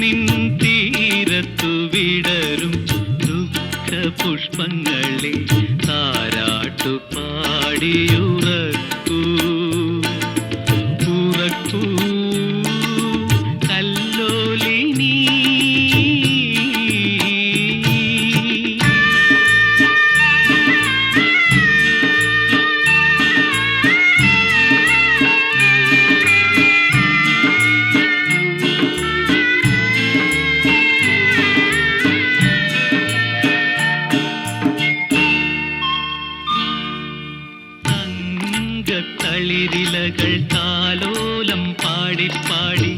നിൻ തീരത്തു വിടരും പുഷ്പങ്ങളെ താരാട്ടു പാടിയുറക്കൂ തങ്കത്തളിരിലകൾ താലോലം പാടിപ്പാടി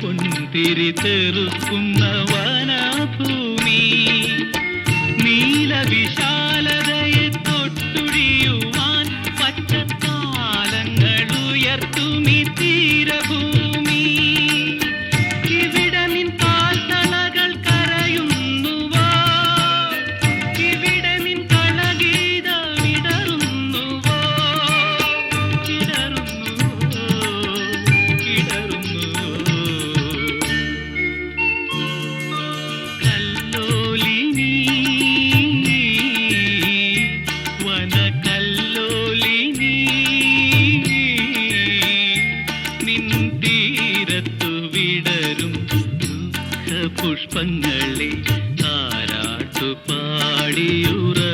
പൊന്തിരി തെറുക്കുന്ന വനഭൂമി പുഷ്പങ്ങളെ താരാട്ടു പാടിയുറക്കൂ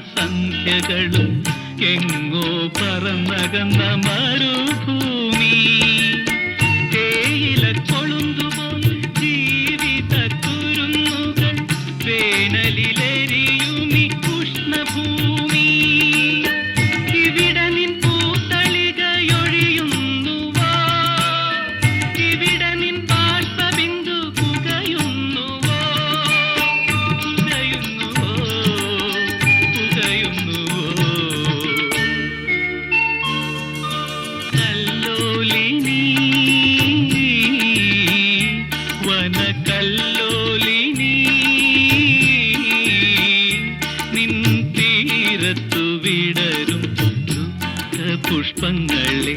സന്ധ്യകളും എങ്ങോ പറന്നകന്ന മരുഭൂമി. തേയില കൊളുന്തുപോൽ ജീവിത കുരുന്നുകൾ വേനലിലെരിയുമി പുഷ്പങ്ങളെ